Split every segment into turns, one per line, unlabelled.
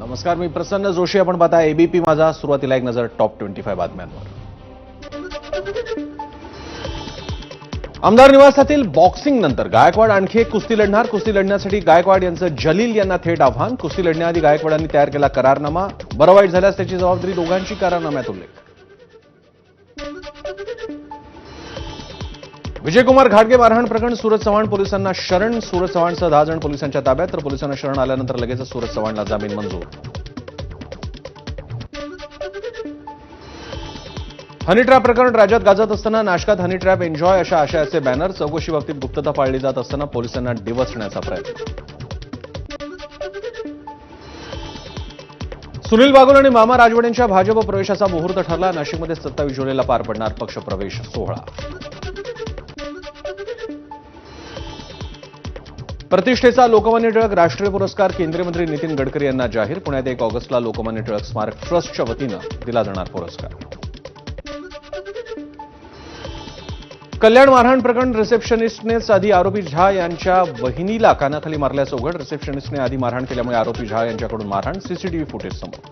नमस्कार मी प्रसन्न जोशी. आपण पाहता एबीपी माझा सुरुवातीला एक नजर टॉप ट्वेंटी फाय बातम्यांवर. आमदार निवासातील बॉक्सिंग नंतर गायकवाड आणखी एक कुस्ती लढणार. कुस्ती लढण्यासाठी गायकवाड यांचं जलील यांना थेट आव्हान. कुस्ती लढण्याआधी गायकवाडांनी तयार केला करारनामा. बरं वाईट झाल्यास त्याची जबाबदारी दोघांची करारनाम्यात उल्लेख. विजयकुमार घाटगे मारहाण प्रकरण सूरज चव्हाण पोलिसांना शरण सूरज चव्हाणसह दहा जण पोलिसांच्या ताब्यात तर पोलिसांना शरण आल्यानंतर लगेचच सूरज चव्हाणला जामीन मंजूर. हनी ट्रॅप प्रकरण राज्यात गाजत असताना नाशकात हनी ट्रॅप एन्जॉय अशा आशयाचे बॅनर चौकशी बाबतीत गुप्तता पाळली जात असताना पोलिसांना डिवचण्याचा प्रयत्न. सुनील बागुल आणि मामा राजवडेंच्या भाजप प्रवेशाचा मुहूर्त ठरला नाशिकमध्ये सत्तावीस जुलैला पार पडणार पक्षप्रवेश सोहळा. प्रतिष्ठेचा लोकमान्य टिळक राष्ट्रीय पुरस्कार केंद्रीय मंत्री नितीन गडकरी यांना जाहीर. पुण्यात एक ऑगस्टला लोकमान्य टिळक स्मारक ट्रस्टच्या वतीनं दिला जाणार पुरस्कार. कल्याण मारहाण प्रकरण रिसेप्शनिस्टनेच आधी आरोपी झा यांच्या बहिणीला कानाखाली मारल्याचं उघड. रिसेप्शनिस्टने आधी मारहाण केल्यामुळे आरोपी झा यांच्याकडून मारहाण. सीसीटीव्ही फुटेज समोर.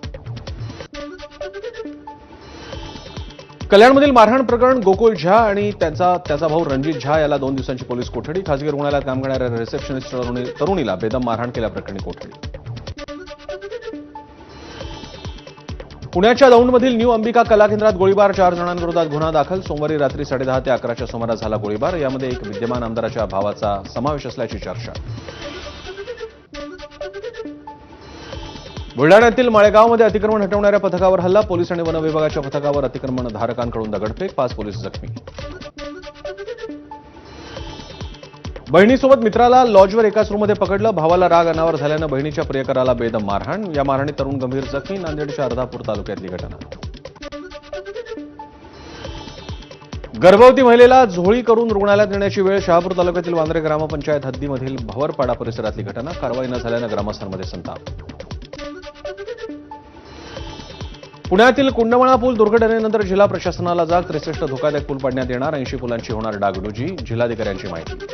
कल्याणमधील मारहाण प्रकरण गोकुळ झा आणि त्यांचा त्याचा भाऊ रणजित झा याला दोन दिवसांची पोलीस कोठडी खासगी रुग्णालयात काम करणाऱ्या रिसेप्शनिस्ट तरुणीला बेदम मारहाण केल्याप्रकरणी कोठडी. पुण्याच्या दौंडमधील न्यू अंबिका कला केंद्रात गोळीबार चार जणांविरोधात गुन्हा दाखल. सोमवारी रात्री साडेदहा ते अकराच्या सुमारास झाला गोळीबार. यामध्ये एक विद्यमान आमदाराच्या भावाचा समावेश असल्याची चर्चा. बुलढाण्यातील माळेगावमध्ये अतिक्रमण हटवणाऱ्या पथकावर हल्ला. पोलीस आणि वन विभागाच्या पथकावर अतिक्रमण धारकांकडून दगडफेक. पाच पोलीस जखमी. बहिणीसोबत मित्राला लॉजवर एकाच रूममध्ये पकडलं. भावाला राग अनावर झाल्यानं बहिणीच्या प्रियकराला बेदम मारहाण. या मारहाणीत तरुण गंभीर जखमी. नांदेडच्या अर्धापूर तालुक्यातली घटना. गर्भवती महिलेला झोळी करून रुग्णालयात नेण्याची वेळ. शहापूर तालुक्यातील वांद्रे ग्रामपंचायत हद्दीमधील भवरपाडा परिसरातली घटना. कारवाई न झाल्यानं ग्रामस्थांमध्ये संताप. पुण्यातील कुंडमळा पूल दुर्घटनेनंतर जिल्हा प्रशासनाला जाग त्रेसष्ट धोकादायक पूल पाडण्यात येणार ऐंशी पुलांची होणार डागडुजी जिल्हाधिकाऱ्यांची माहिती.